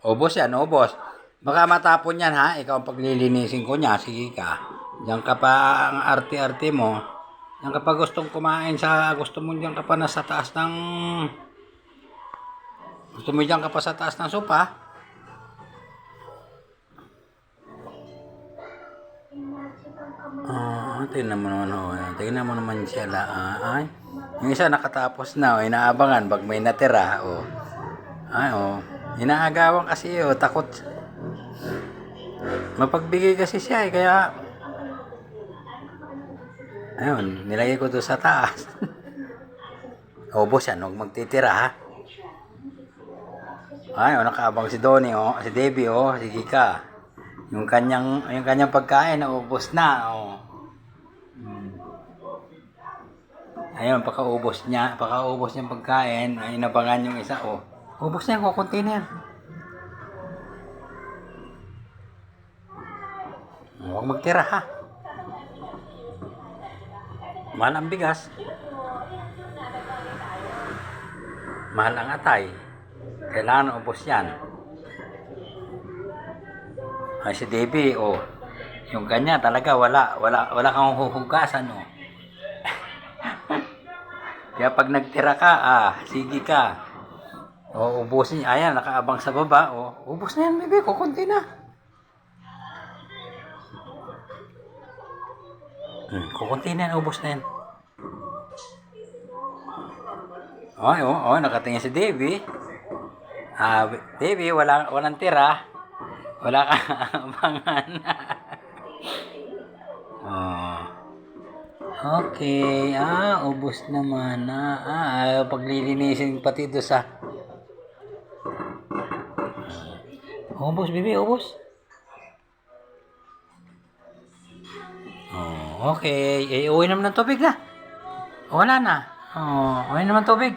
Ubos yan, ubos. Baka matapon yan ha, ikaw ang paglilinisin ko niya, sige ka. Diyan ka pa ang arte-arte mo. Diyan ka pa gustong kumain sa, gusto mo diyan ka pa nasa taas ng... Gusto mo diyan ka pa sa taas ng sopa? Ah, tingnan mo naman oh. Tingnan mo naman siya la. ah, ay. Yung isa nakatapos na, oh, inaabangan pag may natira, oh. Ay, oh. Inaagawan kasi, oh, takot. Mapagbigay kasi siya, eh, kaya... Ayun, nilagay ko doon sa taas. Obos yan, huwag magtitira, ha? Ay, oh, nakaabang si Donnie, oh. Si Debbie, oh. Sige ka. Yung kanyang, yung kanyang pagkain, naubos na, oh. Hmm. Ayun, pagkaubos niya, pagkaubos niya pagkain, ay nabangan yung isa, oh. Ubos na na yan. Huwag magtira, ha? Mahal ang bigas. Mahal ang atay. Kailangan ubos yan. Ay, si Debbie, oh. Yung kanya talaga, wala, wala, wala kang huhugasan, oh. Kaya pag nagtira ka, ah, sige ka. O, ubusin niya. Ayan, nakaabang sa baba. O, ubos na yan, bebe. Kukunti na. Hmm, kukunti na yan. Ubos na yan. Ay, oh, oh, nakatingin si Davy. Ah, Davy, wala, walang tira. Wala ka abangan. oh. Okay, ah, ubos naman. Ah, ah, paglilinisin pati doon sa Ubos, bibi, ubos. Oh, okay. Eh, uwi naman ng tubig na. Wala na. Oh, uwi naman tubig.